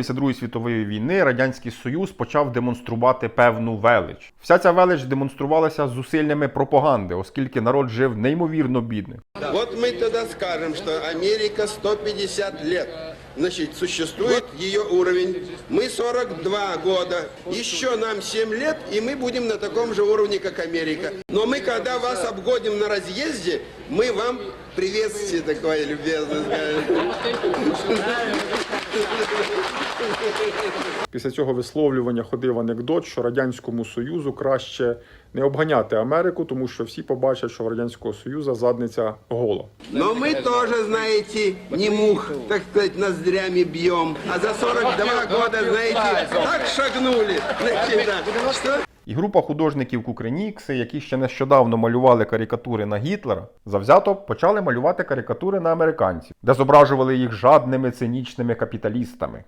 після Другої світової війни Радянський Союз почав демонструвати певну велич. Вся ця велич демонструвалася зусиллями пропаганди, оскільки народ жив неймовірно бідно. Вот мы тогда скажем, что Америка 150 лет. Значит, существует ее уровень. Мы 42 года. Еще нам 7 лет, и мы будем на таком же уровне, как Америка. Но мы, когда вас обгоним на разъезде, мы вам приветствие такое любезно скажем. Після цього висловлювання ходив анекдот, що Радянському Союзу краще не обганяти Америку, тому що всі побачать, що в Радянського Союзу задниця гола. Но мы тоже, знаете, не мух, так сказать, ноздрями бьем. А за 42 года, знаете, так шагнули. Значит, да. І група художників Кукренікси, які ще нещодавно малювали карикатури на Гітлера, завзято почали малювати карикатури на американців, де зображували їх жадними цинічними капіталістами.